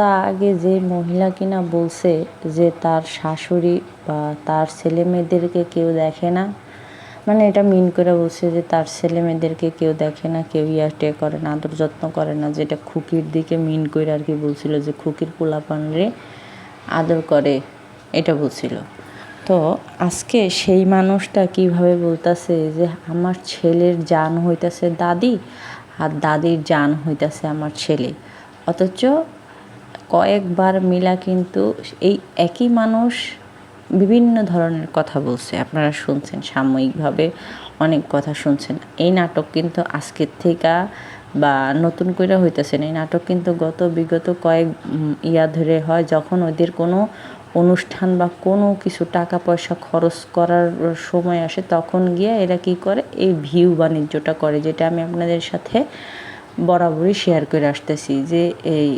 সপ্তাহ আগে যে মহিলা কিনা বলছে যে তার শাশুড়ি বা তার ছেলে মেয়েদেরকে কেউ দেখে না মানে এটা মিন করে বলছে যে তার ছেলে মেয়েদেরকে কেউ দেখে না কেউ ইয়াটে করে না, আদর যত্ন করে না, যেটা খুকির দিকে মিন করে আর কি বলছিল যে খুকির পোলাপানরে আদর করে, এটা বলছিল। তো আজকে সেই মানুষটা কীভাবে বলতেছে যে আমার ছেলের জান হইতাছে দাদি আর দাদির জান হইতাছে আমার ছেলে। অথচ কয়েকবার মিলা কিন্তু এই একই মানুষ বিভিন্ন ধরনের কথা বলছে। আপনারা শুনছেন সাময়িকভাবে অনেক কথা শুনছেন। এই নাটক কিন্তু আজকের থেকে বা নতুন করে হইতেছে না এই নাটক কিন্তু গত বিগত কয়েক ইয়া ধরে হয় যখন ওদের কোনো অনুষ্ঠান বা কোনো কিছু টাকা পয়সা খরচ করার সময় আসে তখন গিয়ে এরা কি করে? এই ভিউ বাণিজ্যটা করে, যেটা আমি আপনাদের সাথে বরাবরই শেয়ার করে আসতেছি যে এই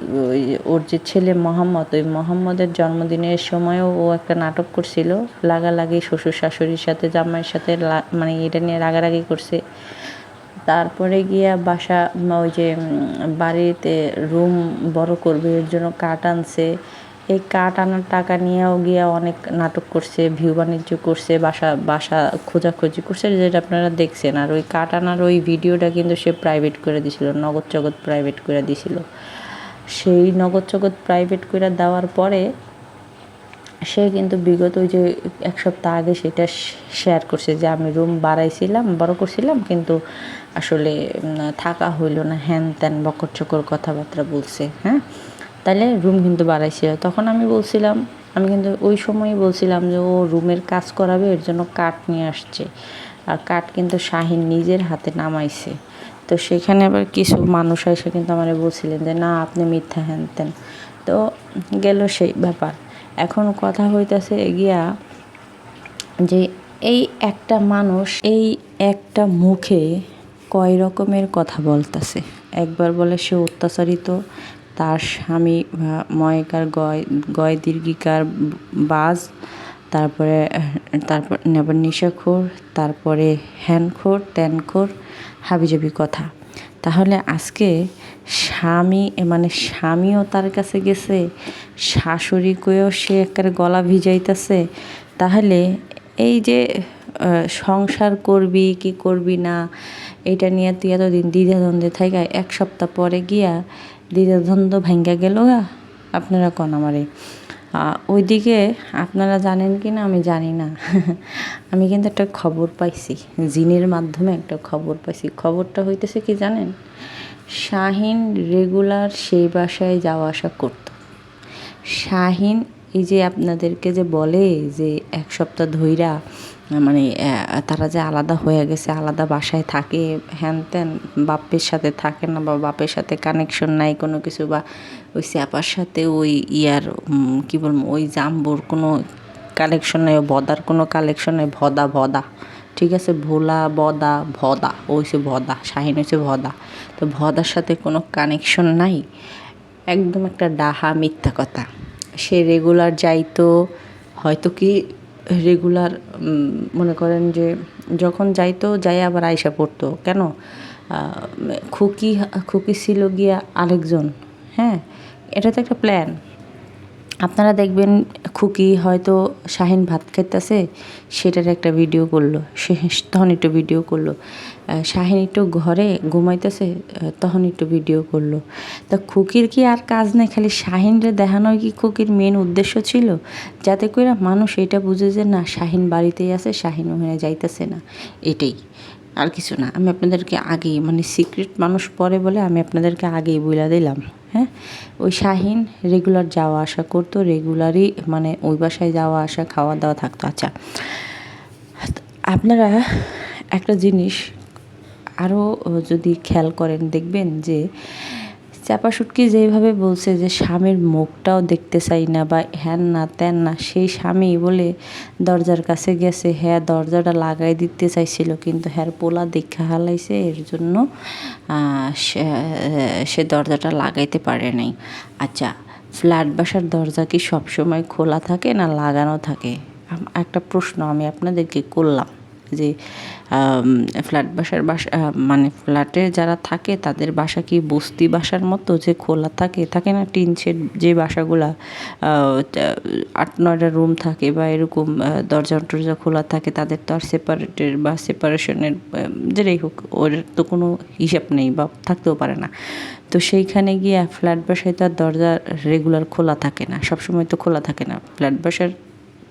ওর যে ছেলে মোহাম্মদ, ওই মোহাম্মদের জন্মদিনের সময়ও ও একটা নাটক করছিল, লাগালাগি শ্বশুর শাশুড়ির সাথে, জামাইয়ের সাথে মানে এটা নিয়ে রাগারাগি করছে। তারপরে গিয়া বাসা, ওই যে বাড়িতে রুম বড় করবে, এর জন্য কাঠ আনছে। এই কাঠ আনার টাকা নিয়েও গিয়ে অনেক নাটক করছে, ভিউ বাণিজ্য করছে, বাসা বাসা খোঁজাখুঁজি করছে, যেটা আপনারা দেখছেন। আর ওই কাঠ আনার ওই ভিডিওটা কিন্তু সে প্রাইভেট করে দিছিল নগদ জগৎ প্রাইভেট করে দিছিল সেই নগদ জগৎ প্রাইভেট করে দেওয়ার পরে সে কিন্তু বিগত ওই যে এক সপ্তাহ আগে সেটা শেয়ার করছে যে আমি রুম বাড়াইছিলাম, বড় করছিলাম, কিন্তু আসলে থাকা হইল না হ্যান ত্যান বকর চকর কথাবার্তা বলছে হ্যাঁ? তাহলে রুম কিন্তু বাড়াইছিল তখন আমি বলছিলাম, আমি কিন্তু ওই সময়ই বলছিলাম যে, ও রুমের কাজ করাবে, এর জন্য কাঠ নিয়ে আসছে। আর কাঠ কিন্তু শাহিন নিজের হাতে নামাইছে। তো সেখানে আবার কিছু মানুষ এসে কিন্তু আমার বলছিলেন যে, না, আপনি মিথ্যা হ্যানতেন তো গেল সেই ব্যাপার। এখন কথা হইতেছে গিয়া যে, এই একটা মানুষ, এই একটা মুখে কয় রকমের কথা বলতেছে। একবার বলে সে অত্যাচারিত তার স্বামী ময়কার গয় গয় দীর্ঘিকার বাজ, তারপরে তারপর আবার নিশাখোর, তারপরে হ্যানখোর ত্যানখোর হাবিজাবি কথা। তাহলে আজকে স্বামী মানে স্বামীও তার কাছে গেছে, শাশুড়িকেও সে একেবারে গলা ভিজাইতেছে, তাহলে এই যে সংসার করবি কি করবি না, এটা নিয়ে তুই এতদিন দ্বিধাদ্বন্দ্বে থাকা এক সপ্তাহ পরে গিয়া দ্বিধাদ্বন্দ্ব ভাঙ্গা গেল আপনারা কন আমারে? ওইদিকে আপনারা জানেন কি না আমি জানি না। আমি কিন্তু একটা খবর পাইছি, জিনের মাধ্যমে একটা খবর পাইছি। খবরটা হইতেছে কি জানেন? শাহিন রেগুলার সেই বাসায় যাওয়া আসা করত। শাহিন এই যে আপনাদেরকে যে বলে যে এক সপ্তাহ ধইরা মানে তারা যে আলাদা হয়ে গেছে, আলাদা বাসায় থাকে হ্যান ত্যান বাপের সাথে থাকে না বা বাপের সাথে কানেকশন নাই কোনো কিছু বা ওই স্যাপার সাথে ওই ইয়ার কী বলব, ওই জাম্বুর কোনো কালেকশন নেই বদার কোনো কালেকশন নেই, ভদা ভদা। ঠিক আছে, ভোলা বদা ভদা ওইসে ভদা, শাহিন হয়েছে ভদা। তো ভদার সাথে কোনো কানেকশন নাই, একদম একটা ডাহা মিথ্যা কথা। সে রেগুলার যাইতো, হয়তো কি রেগুলার মনে করেন যে যখন যাইতো, যাই আবার আয়সা পড়তো। কেন? খুকি খুকি ছিল গিয়া আরেকজন হ্যাঁ? এটা তো একটা প্ল্যান আপনারা দেখবেন খুকি হয়তো শাহিন ভাত খাইতেছে সেটার একটা ভিডিও করল, সে তখন একটু ভিডিও করল। শাহিন একটু ঘরে ঘুমাইতেছে তখন একটু ভিডিও করল। তা খুকির কি আর কাজ নেই? খালি শাহিনরে দেখানোই কি খুকির মেন উদ্দেশ্য ছিল? যাতে করে মানুষ এটা বুঝে যে না, শাহিন বাড়িতেই আছে, শাহিন ওখানে যাইতেছে না। এটাই। আর কিছু না। আমি আপনাদেরকে আগেই মানে সিক্রেট মানুষ পরে বলে আমি আপনাদেরকে আগেই বইলা দিলাম হ্যাঁ? ওই শাহিন রেগুলার যাওয়া আসা করতো রেগুলারই মানে ওই বাসায় যাওয়া আসা, খাওয়া দাওয়া থাকতো। আচ্ছা আপনারা একটা জিনিস আরও যদি খেয়াল করেন, দেখবেন যে চাপা সুটকি যেভাবে বলছে যে স্বামীর মুখটাও দেখতে চাই না বা হ্যান না ত্যান না, সেই স্বামী বলে দরজার কাছে গেছে। হ্যাঁ দরজাটা লাগাই দিতে চাইছিল, কিন্তু হ্যার পোলা দেখা হালাইছে, এর জন্য সে দরজাটা লাগাইতে পারে নাই। আচ্ছা ফ্ল্যাট বাসার দরজা কি সবসময় খোলা থাকে না লাগানো থাকে? একটা প্রশ্ন আমি আপনাদেরকে করলাম। যে ফ্ল্যাট বাসার বাসা মানে ফ্ল্যাটে যারা থাকে তাদের বাসা কি বস্তি বাসার মতো যে খোলা থাকে? থাকে না টিন শেড যে বাসাগুলা আট, নয়টা রুম থাকে বা এরকম দরজা টরজা খোলা থাকে তাদের তো আর সেপারেটের বা সেপারেশনের যেটাই হোক ওর তো কোনো হিসাব নেই বা থাকতেও পারে না। তো সেইখানে গিয়ে ফ্ল্যাট বাসায় তো আর দরজা রেগুলার খোলা থাকে না, সবসময় তো খোলা থাকে না। ফ্ল্যাট বাসার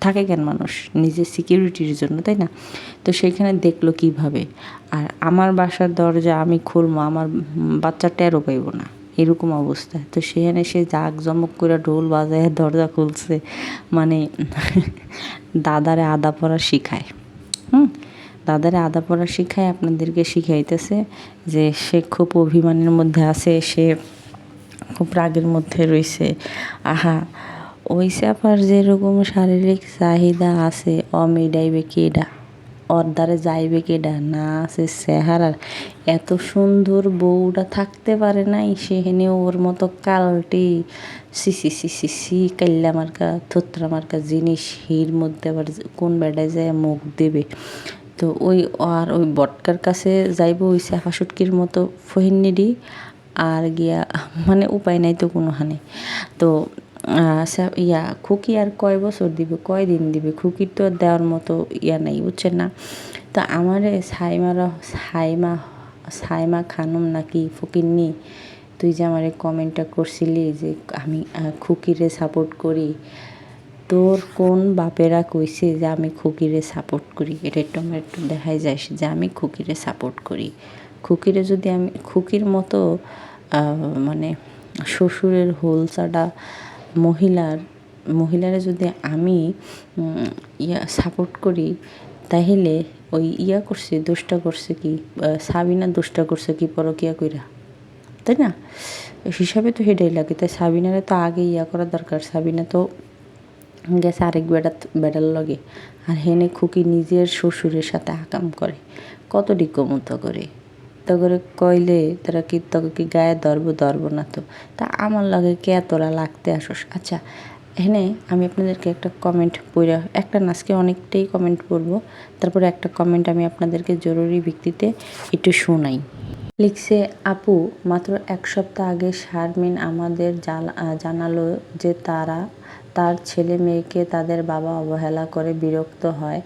থাকে কেন মানুষ, নিজের সিকিউরিটির জন্য, তাই না? তো সেইখানে দেখল কীভাবে? আর আমার বাসার দরজা আমি খুলবো, আমার বাচ্চা টেরও পাইব না, এরকম অবস্থা। তো সেখানে সে জাক জমক করে ঢোল বাজায় দরজা খুলছে মানে দাদারে আদা পড়া শিখায়। হুম? দাদারে আদা পড়া শিখায়, আপনাদেরকে শিখাইতেছে যে সে খুব অভিমানের মধ্যে আছে, সে খুব রাগের মধ্যে রয়েছে আহা ওই স্যাপার যেরকম শারীরিক চাহিদা আছে অমেডাইবে কেডা? দ্বারে যাইবে কেডা? না আছে চেহারার এত সুন্দর বউটা থাকতে পারে নাই সেখানে ওর মতো কালটি সি সি সি কাল্লা মার্কা, থোত্রা মার্কা জিনিস হির মধ্যে আবার কোন বেডায় যায় মুখ দেবে। তো ওই আর ওই বটকার কাছে যাইব, ওই স্যাফা সুটকির মতো ফহিন্নিডি, আর গিয়া মানে উপায় নাই তো কোনোখানে। তো ইয়া, খুকি আর কয় বছর দিবে, কয় দিন দিবে? খুকির তো দেওয়ার মতো ইয়া নাই, বুঝছেন না? তো আমারে সাইমারা, সাইমা সাইমা খানুম নাকি ফকিরনি তুই যে আমারে কমেন্টটা করছিলি যে আমি খুকিরে সাপোর্ট করি, তোর কোন বাপেরা কইছে যে আমি খুকিরে সাপোর্ট করি? এটা একটু আমার একটু দেখাই যায় যে আমি খুকিরে সাপোর্ট করি। খুকিরে যদি আমি, খুকির মতো মানে শ্বশুরের হোলসাটা মহিলার, মহিলারা যদি আমি ইয়া সাপোর্ট করি, তাহলে ওই ইয়া করছে, দুষ্টা করছে কি? সাবিনা দুষ্টা করছে কি পরকিয়া কইরা? তাই না? হিসাবে তো হেডাই লাগে। তাই সাবিনারে তো আগে ইয়া করা দরকার। সাবিনা তো গেছে আরেক বেটা বেটার লগে। আর হেনে খুকি নিজের শ্বশুরের সাথে আকাম করে। কত ডিকমত করে। করে কইলে তারা কি তোকে কি গায়ে ধরবো ধরবো না তো। তা আমার লাগে কে তোরা লাগতে আসোস? আচ্ছা এখানে আমি আপনাদেরকে একটা কমেন্ট পড়ে একটা নাচকে অনেকটাই কমেন্ট পড়ব। তারপরে একটা কমেন্ট আমি আপনাদেরকে জরুরি ভিত্তিতে একটু শোনাই। লিখছে, আপু, মাত্র এক সপ্তাহ আগে শারমিন আমাদের জানালো যে তারা, তার ছেলে মেয়েকে তাদের বাবা অবহেলা করে বিরক্ত হয়।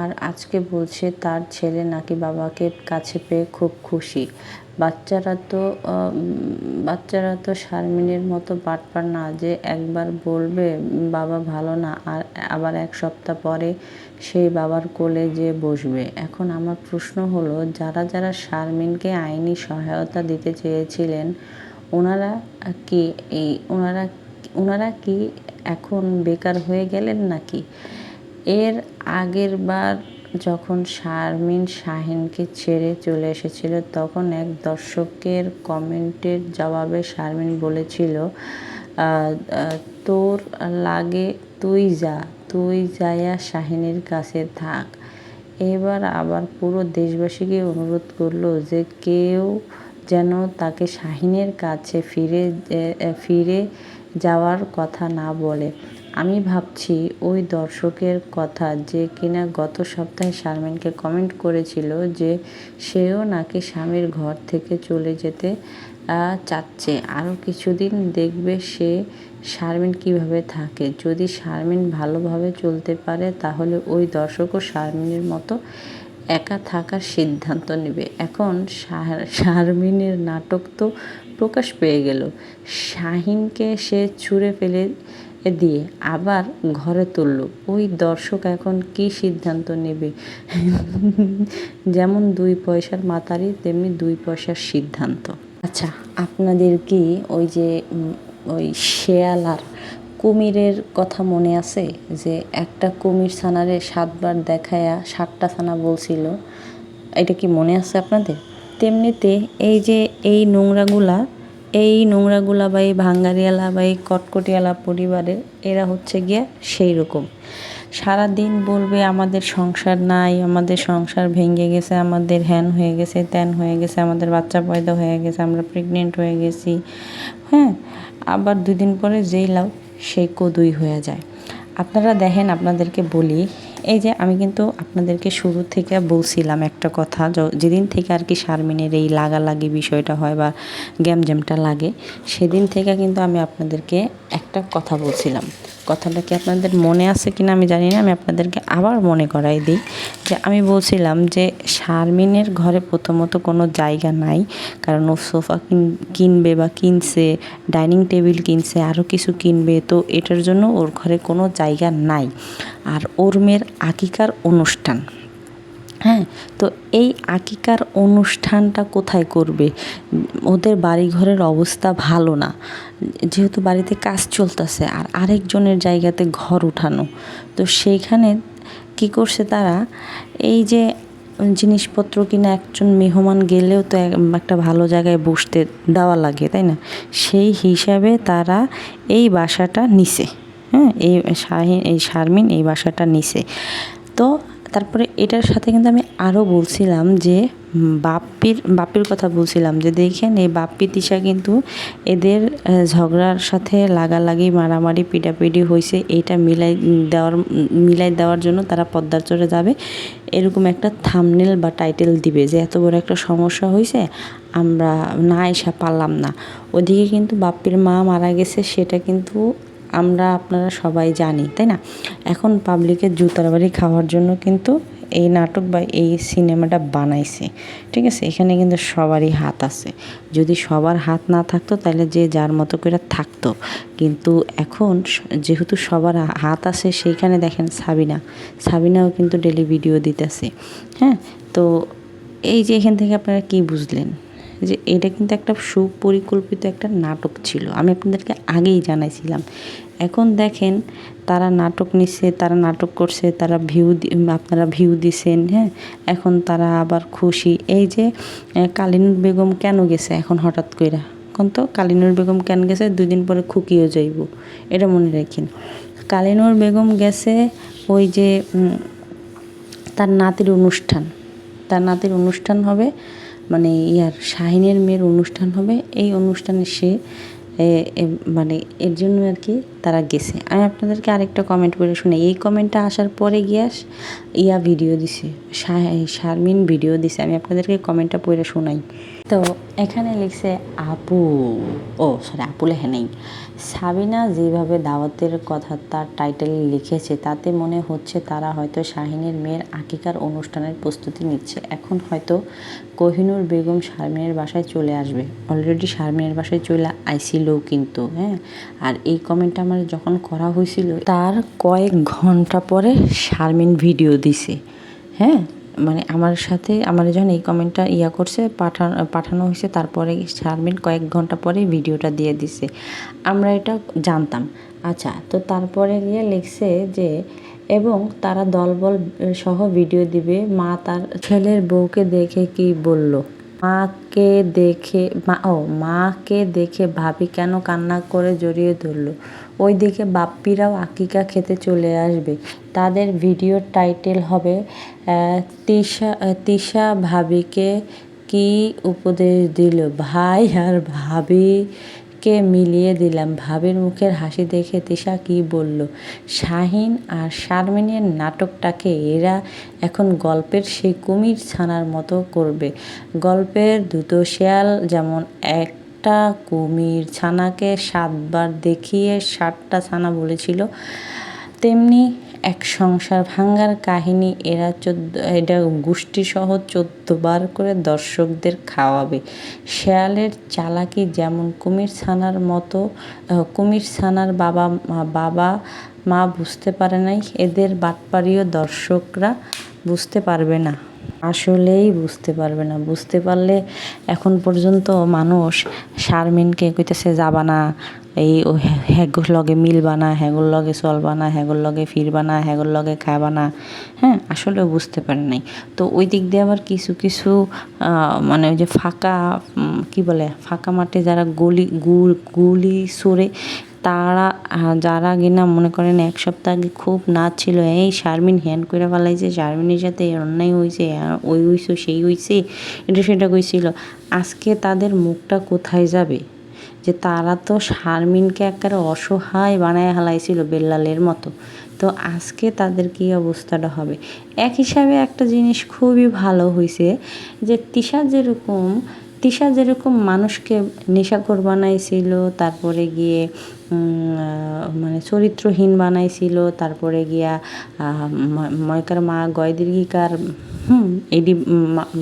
আর আজকে বলছে তার ছেলে নাকি বাবাকে কাছে পেয়ে খুব খুশি। বাচ্চারা তো বাচ্চারা তো শারমিনের মতো বাটপার না যে একবার বলবে, বাবা ভালো না। আর আবার এক সপ্তাহ পরে সেই বাবার কোলে যে বসবে। এখন আমার প্রশ্ন হলো, যারা যারা শারমিনকে আইনি সহায়তা দিতে চেয়েছিলেন, ওনারা কি এই, ওনারা ওনারা কি এখন বেকার হয়ে গেলেন নাকি? এর আগের বার যখন শারমিন শাহিনকে ছেড়ে চলে এসেছিল, তখন এক দর্শকের কমেন্টের জবাবে শারমিন বলেছিল তোর লাগে তুই যা, তুই যায়া শাহিনের কাছে থাক। এবার আবার পুরো দেশবাসীকে অনুরোধ করল যে কেউ যেন তাকে শাহিনের কাছে ফিরে ফিরে যাওয়ার কথা না বলে। আমি ভাবছি ওই দর্শকের কথা যে কিনা গত সপ্তাহে শারমিনকে কমেন্ট করেছিল যে সেও নাকি স্বামীর ঘর থেকে চলে যেতে চাচ্ছে। আরও কিছুদিন দেখবে সে শারমিন কীভাবে থাকে। যদি শারমিন ভালোভাবে চলতে পারে, তাহলে ওই দর্শকও শারমিনের মতো একা থাকার সিদ্ধান্ত নেবে। এখন শারমিনের নাটক তো প্রকাশ পেয়ে গেল। শাহিনকে সে ছুঁড়ে ফেলে দিয়ে আবার ঘরে তুলল। ওই দর্শক এখন কি সিদ্ধান্ত নেবে? যেমন দুই পয়সার মাতারি, তেমনি দুই পয়সার সিদ্ধান্ত। আচ্ছা আপনাদের কি ওই যে ওই শেয়াল আর কুমিরের কথা মনে আছে? যে একটা কুমির ছানারে সাতবার দেখায়া সাতটা ছানা বলছিল, এটা কি মনে আছে আপনাদের? তেমনিতে এই যে এই নোংরাগুলা এই নোংরাগুলা বা এই ভাঙ্গারিয়ালা বা এই কটকটিয়ালা পরিবারের এরা হচ্ছে গিয়া সেই রকম সারাদিন বলবে, আমাদের সংসার নাই, আমাদের সংসার ভেঙে গেছে, আমাদের হ্যান হয়ে গেছে, ত্যান হয়ে গেছে, আমাদের বাচ্চা পয়দা হয়ে গেছে, আমরা প্রেগনেন্ট হয়ে গেছি। হ্যাঁ আবার দুদিন পরে যেই লাউ সেই কদুই হয়ে যায়। আপনারা দেখেন, আপনাদেরকে বলি এই যে আমি কিন্তু আপনাদেরকে শুরু থেকে বলছিলাম একটা কথা যেদিন থেকে আর কি শারমিনের এই লাগালাগি বিষয়টা হয় বা গ্যামজ্যামটা লাগে, সেদিন থেকে কিন্তু আমি আপনাদেরকে একটা কথা বলছিলাম। কথাটা কি আপনাদের মনে আছে কিনা আমি জানি না, আমি আপনাদেরকে আবার মনে করাই দিই যে আমি বলছিলাম যে শারমিনের ঘরে প্রথমত কোনো জায়গা নাই, কারণ ও সোফা কিন- কিনবে বা কিনছে, ডাইনিং টেবিল কিনছে, আরও কিছু কিনবে, তো এটার জন্য ওর ঘরে কোনো জায়গা নাই। আর ওর মেয়ের আকিকার অনুষ্ঠান। হ্যাঁ তো এই আকিকার অনুষ্ঠানটা কোথায় করবে? ওদের বাড়িঘরের অবস্থা ভালো না। যেহেতু বাড়িতে কাজ চলতেছে আর আরেকজনের জায়গাতে ঘর উঠানো তো সেইখানে কি করছে তারা? এই যে জিনিসপত্র কিনা একজন মেহমান গেলেও তো এক- একটা ভালো জায়গায় বসতে দেওয়া লাগে, তাই না? সেই হিসাবে তারা এই বাসাটা নিছে। হ্যাঁ এই শাহিন এই শারমিন এই বাসাটা নিছে। তো তারপরে এটার সাথে কিন্তু আমি আরও বলছিলাম যে বাপ্পির বাপ্পির কথা বলছিলাম যে দেখেন এই বাপ্পি, তিশা কিন্তু এদের ঝগড়ার সাথে লাগালাগি, মারামারি পিটাপিটি হয়েছে এটা মিলাই দেওয়ার মিলাই দেওয়ার জন্য তারা পদ্মার চড়ে যাবে। এরকম একটা থামনেল বা টাইটেল দিবে যে এত বড় একটা সমস্যা হয়েছে আমরা না এসা পারলাম না। ওদিকে কিন্তু বাপ্পির মা মারা গেছে, সেটা কিন্তু আমরা আপনারা সবাই জানি, তাই না? এখন পাবলিকের জুতার বাড়ি খাওয়ার জন্য কিন্তু এই নাটক বা এই সিনেমাটা বানাইছে, ঠিক আছে? এখানে কিন্তু সবারই হাত আছে। যদি সবার হাত না থাকতো তাহলে যে যার মতো করে থাকতো। কিন্তু এখন যেহেতু সবার হাত আছে সেইখানে দেখেন সাবিনা। সাবিনাও কিন্তু ডেলি ভিডিও দিতেছে হ্যাঁ? তো এই যে এখান থেকে আপনারা কি বুঝলেন? যে এটা কিন্তু একটা সুপরিকল্পিত একটা নাটক ছিল। আমি আপনাদেরকে আগেই জানাইছিলাম। এখন দেখেন তারা নাটক নিচ্ছে তারা নাটক করছে তারা ভিউ আপনারা ভিউ দিছেন হ্যাঁ? এখন তারা আবার খুশি। এই যে আহ, কালিনুর বেগম কেন গেছে এখন হঠাৎ কইরা? এখন তো কালিনুর বেগম কেন গেছে? দুই দিন পরে খুকিও যাইব। এটা মনে রাখেন। কালিনুর বেগম গেছে ওই যে তার নাতির অনুষ্ঠান। তার নাতির অনুষ্ঠান হবে মানে ইয়ার শাহিনের মেয়ের অনুষ্ঠান হবে। এই অনুষ্ঠানে সে মানে এর জন্য আর কি তারা গেছে। আমি আপনাদেরকে আরেকটা কমেন্ট করে শুনে এই কমেন্টটা আসার পরে গিয়াস ইয়া ভিডিও দিছে শারমিন ভিডিও দিছে। আমি আপনাদেরকে কমেন্টটা পড়ে শোনাই। তো এখানে লিখছে আপু। ও সরি আপু লেখে নেই। সাবিনা যেভাবে দাওয়াতের কথা তার টাইটেলে লিখেছে, তাতে মনে হচ্ছে তারা হয়তো শাহিনের মেয়ের আকিকার অনুষ্ঠানের প্রস্তুতি নিচ্ছে। এখন হয়তো কোহিনুর বেগম শারমিনের বাসায় চলে আসবে। অলরেডি শারমিনের বাসায় চলে আইছিল কিন্তু হ্যাঁ? আর এই কমেন্টটা আমার যখন করা হয়েছিল, তার কয়েক ঘণ্টা পরে শারমিন ভিডিও দিছে হ্যাঁ? মানে আমার সাথে, আমার যখন এই কমেন্টটা ইয়া করছে, পাঠানো পাঠানো হয়েছে, তারপরে শারমিন কয়েক ঘণ্টা পরে ভিডিওটা দিয়ে দিছে। আমরা এটা জানতাম। আচ্ছা তো তারপরে গিয়ে লিখছে যে, এবং তারা দলবল সহ ভিডিও দিবে, মা তার ছেলের বউকে দেখে কি বলল? মাকে দেখে, মা, ও, মাকে দেখে ভাবি কেন কান্না করে জড়িয়ে ধরলো। ওইদিকে বাপ্পিরাও আকিকা খেতে চলে আসবে। তাদের ভিডিও টাইটেল হবে তিশা তিশা ভাবিকে কি উপদেশ দিল? ভাই আর ভাবিকে মিলিয়ে দিলাম। ভাবির মুখের হাসি দেখে তিশা কি বলল, শাহিন আর শারমিনের নাটকটাকে এরা এখন গল্পের সেই কুমির ছানার মতো করবে। গল্পের দুটো শেয়াল যেমন এক একটা কুমির ছানাকে সাতবার দেখিয়ে সাতটা ছানা বলেছিল, তেমনি এক সংসার ভাঙ্গার কাহিনী এরা চোদ্দ, এটা গোষ্ঠীসহ চোদ্দবার করে দর্শকদের খাওয়াবে। শেয়ালের চালাকি যেমন কুমির ছানার মতো কুমির ছানার বাবা বাবা, মা বুঝতে পারে নাই, এদের বাটপাড়িও দর্শকরা বুঝতে পারবে না। আসলেই বুঝতে পারবে না। বুঝতে পারলে এখন পর্যন্ত মানুষ শারমিনকে কইতেছে, যাবা না এই হ্যাগুর লগে মিলবা না হ্যাগুর লগে চলবা না হ্যাগুর লগে ফিরবা না হ্যাগুর লগে খাবা না হ্যাঁ আসলেও বুঝতে পারে নাই। তো ওই দিক দিয়ে আবার কিছু কিছু মানে ওই যে ফাঁকা কি বলে, ফাঁকা মাঠে যারা গলি গু- গুলি সরে তারা যারা কিনা মনে করেন এক সপ্তাহ আগে খুব নাচ ছিল, এই শারমিন হ্যান করে ফেলাইছে, শারমিনের সাথে অন্যায় হয়েছে ওই হইছে, সেই হইছে, এটা সেটা কইছিল। আজকে তাদের মুখটা কোথায় যাবে? যে তারা তো শারমিনকে একেবারে অসহায় বানায় হালাইছিল বেল্লালের মতো। তো আজকে তাদের কী অবস্থাটা হবে? এক হিসাবে একটা জিনিস খুবই ভালো হয়েছে যে তিশা যেরকম তিশা যেরকম মানুষকে নেশাখোর বানাইছিল, তারপরে গিয়ে মানে চরিত্রহীন বানাইছিল, তারপরে গিয়া ময়কার মা গয়দীর্ঘিকার হুম, এডি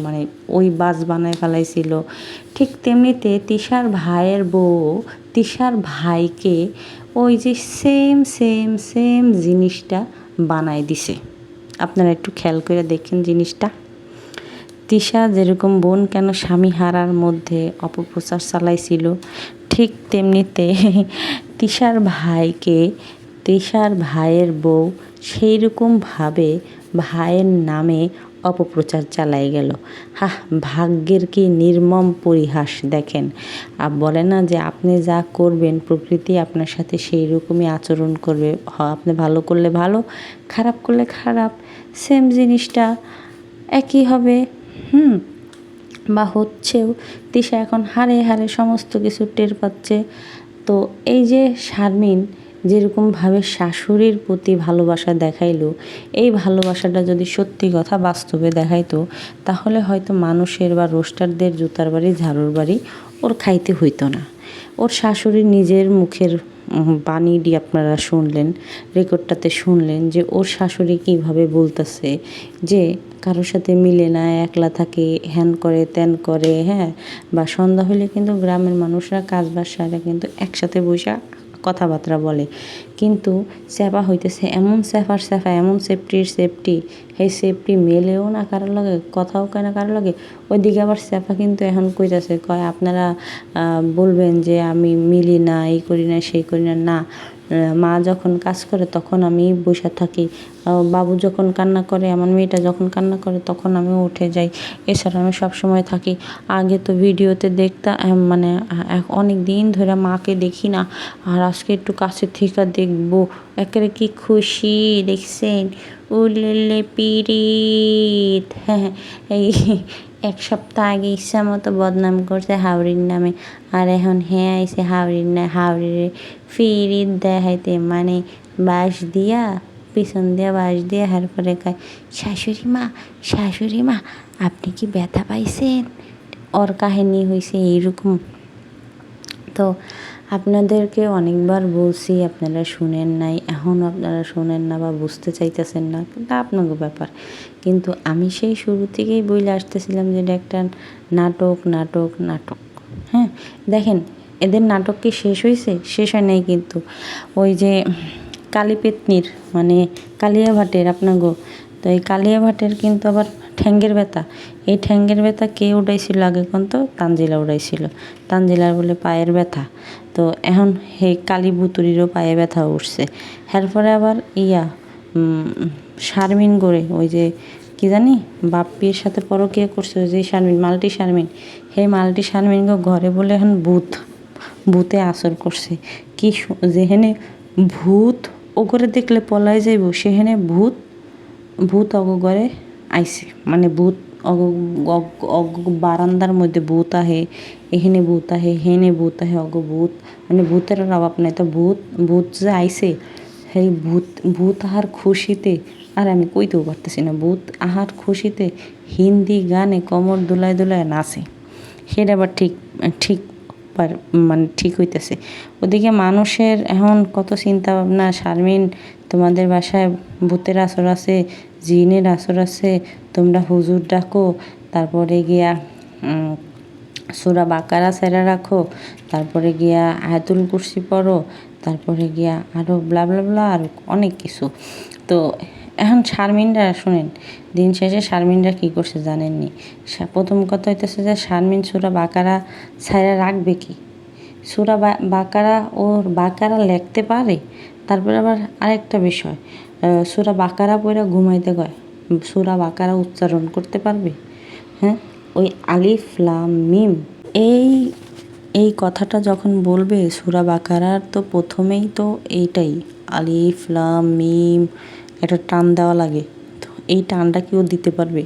মানে ওই বাস বানায় ফেলাইছিল। ঠিক তেমনিতে তিশার ভাইয়ের বউ, তিশার ভাইকে ওই যে সেম সেম সেম জিনিসটা বানাই দিছে। আপনারা একটু খেয়াল করে দেখেন জিনিসটা। তিশা যেরকম বোন, কেন স্বামী হারার মধ্যে অপপ্রচার চালাইছিল? ঠিক তেমনিতে তিশার ভাইকে, তিশার ভাইয়ের বউ সেই রকমভাবে ভাইয়ের নামে অপপ্রচার চালাই গেল। হা ভাগ্যের কি নির্মম পরিহাস দেখেন। আর বলে না যে আপনি যা করবেন, প্রকৃতি আপনার সাথে সেই রকমই আচরণ করবে। আপনি ভালো করলে ভালো, খারাপ করলে খারাপ। সেম জিনিসটা একই হবে। হুম, বা হচ্ছেও। তিশা এখন হারে হারে সমস্ত কিছু টের পাচ্ছে। তো এই যে শারমিন যেরকমভাবে শাশুড়ির প্রতি ভালোবাসা দেখাইলো, এই ভালোবাসাটা যদি সত্যি কথা বাস্তবে দেখাইতো, তাহলে হয়তো মানুষের বা রোস্টারদের জুতার বাড়ি, ঝাড়ুর বাড়ি ওর খাইতে হইতো না। ওর শাশুড়ি নিজের মুখের বাণীটি আপনারা শুনলেন, রেকর্ডটাতে শুনলেন যে ওর শাশুড়ি কীভাবে বলতেছে যে কারোর সাথে মিলে না, একলা থাকে, হ্যান করে, ত্যান করে হ্যাঁ? বা সন্ধ্যা হলে কিন্তু গ্রামের মানুষরা, কাজ বাসারা কিন্তু একসাথে বসে কথাবার্তা বলে। কিন্তু স্যাপা হইতেছে এমন স্যাফার স্যাফা এমন সেফটির সেফটি সেই সেফটি মেলেও না কারোর লগে, কথাও কয় না কারোর লগে। ওইদিকে আবার সেফা কিন্তু এখন কইতাছে, কয় আপনারা বলবেন যে আমি মিলি না, এই করি না, সেই করি না। না মা যখন কাজ করে তখন আমি বসে থাকি। বাবু যখন কান্না করে, আমার মেয়েটা যখন কান্না করে তখন আমি উঠে যাই। এছাড়া আমি সবসময় থাকি। আগে তো ভিডিওতে দেখতাম মানে অনেক দিন ধরে মাকে দেখি না। আর আজকে একটু কাছে থেকে দেখব। একেবারে কি খুশি, দেখছেন? উল্লে পিরিত হ্যাঁ এই এক সপ্তাহ আগে ইচ্ছা মতো বদনাম করছে হাওড়ির নামে। আর এখন হ্যাঁ আইসে হাওড়ির না হাওড়ির ফিরিত দেখাইতে। মানে বাঁশ দিয়া, পিছন দিয়া বাঁশ দিয়া হার পরে কয়, শাশুড়ি মা শাশুড়ি মা, আপনি কি ব্যথা পাইছেন? ওর কাহিনী হয়েছে এইরকম। তো আপনাদেরকে অনেকবার বলছি, আপনারা শুনেন নাই, এখন আপনারা শোনেন না বা বুঝতে চাইতেছেন না, কিন্তু আপনাকে ব্যাপার। কিন্তু আমি সেই শুরু থেকেই বইলে আসতেছিলাম যে এটা একটা নাটক নাটক নাটক হ্যাঁ? দেখেন, এদের নাটক কি শেষ হয়েছে শেষ হয় নাই কিন্তু। ওই যে কালীপেতনির মানে কালিয়া ভাটের আপনাগো তো এই কালিয়া ভাটের কিন্তু আবার ঠ্যাঙ্গের ব্যথা। এই ঠ্যাঙ্গের ব্যথা কে উঠাইছিল আগে কোন তো তানজিলা উঠাইছিল তানজিলার বলে পায়ের ব্যথা। তো এখন হে কালী বুতুরিরও পায়ে ব্যথা উঠছে। এরপরে আবার ইয়া শারমিন গড়ে, ওই যে কি জানি, বাপ্পির সাথে পরকিয়া করছে, ওই যে শারমিন মাল্টি শারমিন। সেই মাল্টি শারমিন ঘরে বলে এখন ভূত, ভূতে আসর করছে। কি যেখানে ভূত ও করে দেখলে পলাই যাইব সেখানে ভূত ভূত অগরে আইছে। মানে ভূত বারান্দার মধ্যে ভূত আহে, এখানে ভূত আহে হেনে ভূত আহে, অগ ভূত। মানে ভূতের অভাব নাই তো, ভূত ভূত যে আইসে সেই ভূত ভূত আহার খুশিতে, আর আমি কইতেও পারতেছি না, ভূত আহার খুশিতে হিন্দি গানে কোমর দুলায় দুলায় নাচে। সেটা আবার ঠিক ঠিক মানে ঠিক হইতেছে। ওদিকে মানুষের এখন কত চিন্তা ভাবনা, শারমিন তোমাদের বাসায় ভূতের আসর আছে, জিনের আসর আছে, তোমরা হুজুর ডাকো, তারপরে গিয়া সুরা বাকারা সেরা রাখো, তারপরে গিয়া আয়াতুল কুরসি পড়ো, তারপরে গিয়া আরও ব্লা ব্লা ব্লা আর অনেক কিছু। তো এখন শারমিনরা শুনেন, দিন শেষে শারমিনরা কী করছে জানেননি? প্রথম কথা হইতেছে যে শারমিন সুরা বাকারা ছাইরা রাখবে কি? সুরা বাকারা ওর বাকারা লিখতে পারে তারপরে আবার আরেকটা বিষয় সুরা বাকারা পড়ে ঘুমাইতে গয় সুরা বাকারা উচ্চারণ করতে পারবে? হ্যাঁ? ওই আলিফ মিম, এই এই কথাটা যখন বলবে, সুরা বাকারার তো প্রথমেই তো এইটাই, আলিফ মিম, একটা টান দেওয়া লাগে। তো এই টানটা কি ও দিতে পারবে?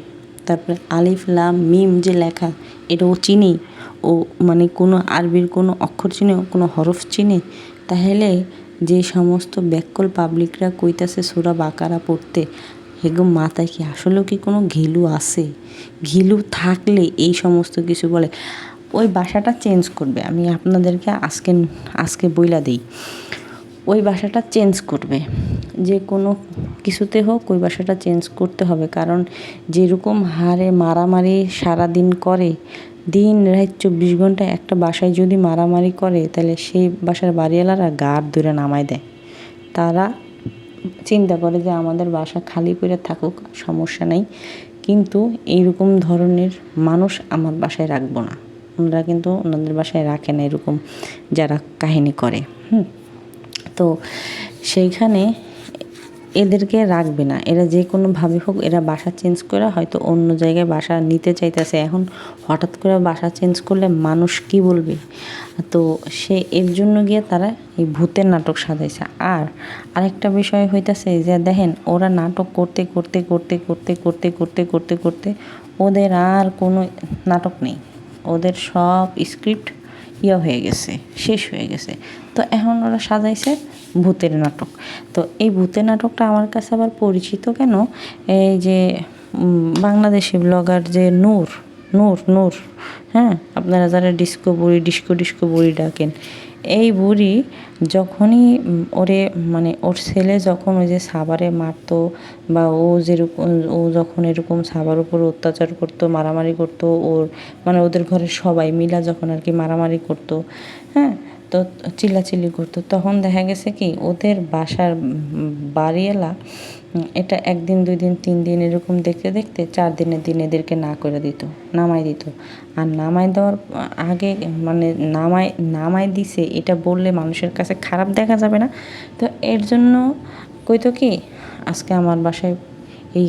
তারপরে আলিফ, লাম, মিম যে লেখা, এটা ও চিনি? ও মানে কোনো আরবির কোনো অক্ষর চিনে, কোনো হরফ চিনে? তাহলে যে সমস্ত ব্যাককল পাবলিকরা কইতাছে সুরা বাকারা পড়তে, হেগো মাথায় কি আসলেও কি কোনো ঘিলু আছে? ঘিলু থাকলে এই সমস্ত কিছু বলে। ওই বাসাটা চেঞ্জ করবে, আমি আপনাদেরকে আজকে আজকে বইলা দিই। ওই বাসাটা চেঞ্জ করবে, যে কোনো কিছুতে হোক ওই বাসাটা চেঞ্জ করতে হবে, কারণ যেরকম হারে মারামারি সারাদিন করে দিন, রাত চব্বিশ ঘণ্টা একটা বাসায় যদি মারামারি করে, তাহলে সেই বাসার বাড়িওয়ালারা গার দূরে নামায় দেয়। তারা চিন্তা করে যে আমাদের বাসা খালি করে থাকুক, সমস্যা নেই। কিন্তু এইরকম ধরনের মানুষ আমার বাসায় রাখব না। ওনারা কিন্তু ওনাদের বাসায় রাখে না এরকম যারা কাহিনী করে, হুম। তো সেইখানে এদেরকে রাখবে না। এরা যে কোনোভাবে হোক, এরা বাসা চেঞ্জ করে হয়তো অন্য জায়গায় বাসা নিতে চাইতেছে। এখন হঠাৎ করে বাসা চেঞ্জ করলে মানুষ কি বলবে? তো সে এর জন্য গিয়ে তারা এই ভূতের নাটক সাজাইছে। আর আরেকটা বিষয় হইতাছে যে, দেখেন, ওরা নাটক করতে করতে করতে করতে করতে করতে করতে করতে ওদের আর কোনো নাটক নেই। ওদের সব স্ক্রিপ্ট ইয়ে হয়ে গেছে, শেষ হয়ে গেছে। তো এখন ওরা সাজাইছে ভূতের নাটক। তো এই ভূতের নাটকটা আমার কাছে আবার পরিচিত কেন? এই যে বাংলাদেশি ব্লগার যে নূর নূর নূর হ্যাঁ? আপনারা যারা ডিস্কো বুড়ি ডিস্কো ডিস্কো বুড়ি ডাকেন এই বুড়ি যখনই ওরে মানে ওর ছেলে যখন ওই যে সাবারে মারতো বা ও যেরকম, ও যখন এরকম সাবার উপর অত্যাচার করতো, মারামারি করতো, ওর মানে ওদের ঘরের সবাই মিলা যখন আর কি মারামারি করতো হ্যাঁ তো চিল্লাচিল্লি করতো, তখন দেখা গেছে কি ওদের বাসার বাড়িওয়ালা এটা একদিন দুই দিন তিন দিন এরকম দেখতে দেখতে চার দিনের দিন এদেরকে না করে দিত নামাই দিত। আর নামাই দেওয়ার আগে মানে নামাই নামাই দিছে, এটা বললে মানুষের কাছে খারাপ দেখা যাবে না। তো এর জন্য কইতো কি, আজকে আমার বাসায় এই,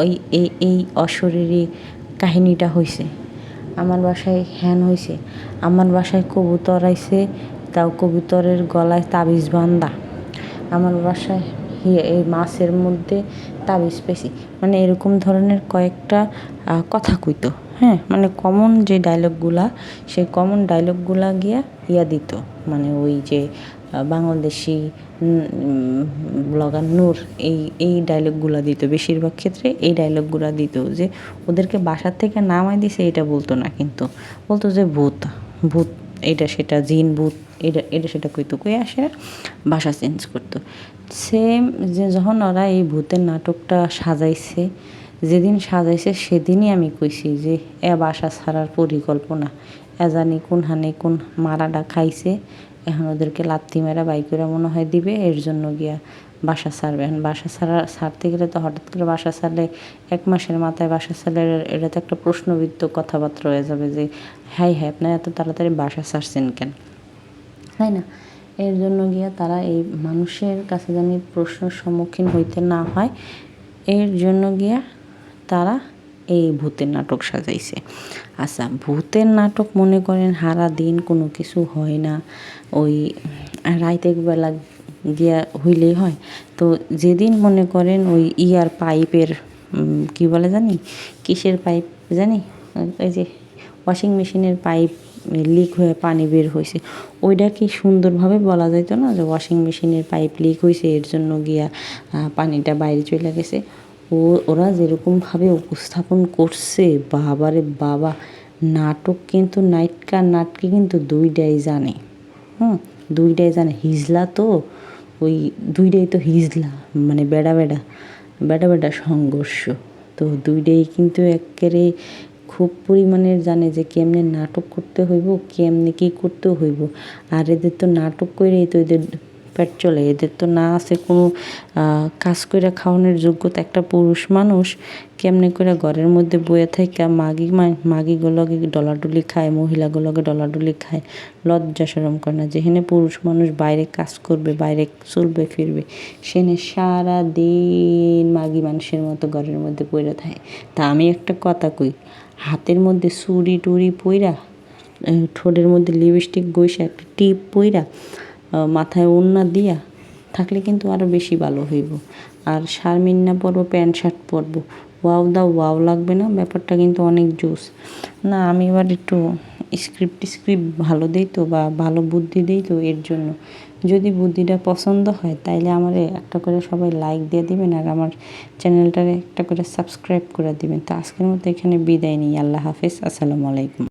ওই, এই এই অশরীরী কাহিনীটা হয়েছে আমার বাসায় হ্যান হয়েছে আমার বাসায় কবুতর আইছে, তাও কবুতরের গলায় তাবিজ বান্দা। আমার বাসায় এই মাছের মধ্যে তাবিজ পেয়েছি মানে এরকম ধরনের কয়েকটা কথা কইতো। হ্যাঁ মানে কমন যে ডায়লগগুলা সেই কমন ডায়লগগুলা গিয়া ইয়া দিত। মানে ওই যে বাংলাদেশি ব্লগার নূর, এই এই ডায়লগগুলো দিত। বেশিরভাগ ক্ষেত্রে এই ডায়লগগুলো দিত যে, ওদেরকে বাসার থেকে নামাই দিছে, এটা বলতো না কিন্তু। বলতো যে, ভূত ভূত এটা সেটা জিন, ভূত, এটা এটা সেটা কইতো কই আসে বাসা চেঞ্জ করতো। সেম যে যখন ওরা এই ভূতের নাটকটা সাজাইছে, যেদিন সাজাইছে সেদিনই আমি কইছি যে, এ বাসা ছাড়ার পরিকল্পনা। এ জানি কোন হানে কোন মারাটা খাইছে, এখন ওদেরকে লাত্তি মেরা বাই করে মনে হয় দিবে, এর জন্য গিয়া বাসা ছাড়বেন বাসা ছাড়া ছাড়তে গেলে তো হঠাৎ করে বাসা ছাড়লে এক মাসের মাথায় বাসা ছাড়লে এটা তো একটা প্রশ্নবিদ্ধ কথাবার্তা হয়ে যাবে যে হ্যাঁ হ্যাঁ আপনার এত তাড়াতাড়ি বাসা ছাড়ছেন কেন? তাই না? এর জন্য গিয়া তারা এই মানুষের কাছে যেন প্রশ্নের সম্মুখীন হইতে না হয়। এর জন্য গিয়া তারা এই ভূতের নাটক সাজাইছে। আচ্ছা ভূতের নাটক মনে করেন হারা দিন কোনো কিছু হয় না। ওই রাইতের বেলা গিয়া হইলেই হয়। তো যেদিন মনে করেন ওই ইয়ার পাইপের কি বলে জানি? কিসের পাইপ জানি? ওই যে ওয়াশিং মেশিনের পাইপ লিক হয়ে পানি বের হয়েছে ওইটা কি সুন্দরভাবে বলা যাইতো না যে ওয়াশিং মেশিনের পাইপ লিক হয়েছে এর জন্য গিয়া পানিটা বাইরে চলে গেছে? ও, ওরা যেরকমভাবে উপস্থাপন করছে, বাবারে বাবা! নাটক কিন্তু নায়িকা নাটকে কিন্তু দুইটাই জানে। হুম, দুইটাই জানে। হিজলা তো ওই দুইটাই তো হিজলা মানে বেড়া বেড়া বেড়া বেড়া সংঘর্ষ। তো দুইটাই কিন্তু একেবারে খুব পরিমাণের জানে যে কেমনে নাটক করতে হইব, কেমনে কী করতে হইব। আর এদের তো নাটক করেই তো এদের পেট চলে। এদের তো না আছে কোনো কাজ করে খাওয়ানোর যোগ্যতা। একটা পুরুষ মানুষ কেমনে করে ঘরের মধ্যে বয়ে থাকে মাগি মাগিগুলোকে ডলাডুলি খায়, মহিলাগুলোকে ডলাডুলি খায়, লজ্জা সরম করে না। যেখানে পুরুষ মানুষ বাইরে কাজ করবে, বাইরে চলবে, ফিরবে, সেখানে সারা দিন মাগি মানুষের মতো ঘরের মধ্যে পড়ে থাকে। তা আমি একটা কথা কই, হাতের মধ্যে চুড়ি টুড়ি পইরা ঠোঁটের মধ্যে লিপস্টিক গইসা একটা টিপ পইরা মাথায় ওড়না দিয়া থাকলে কিন্তু আরও বেশি ভালো হইব। আর শারমিন না পরবো, প্যান্ট শার্ট পরবো। ওয়াও দাও, ওয়াও লাগবে না? ব্যাপারটা কিন্তু অনেক জোস। না, আমি এবার একটু স্ক্রিপ্ট স্ক্রিপ্ট ভালো দিই তো বা ভালো বুদ্ধি দিই তো এর জন্য। যদি বুদ্ধিটা পছন্দ হয়, তাইলে আমার একটা করে সবাই লাইক দিয়ে দিবেন আর আমার চ্যানেলটারে একটা করে সাবস্ক্রাইব করে দিবেন। তো আজকের মতো এখানে বিদায় নিই। আল্লাহ হাফেজ। আসসালামু আলাইকুম।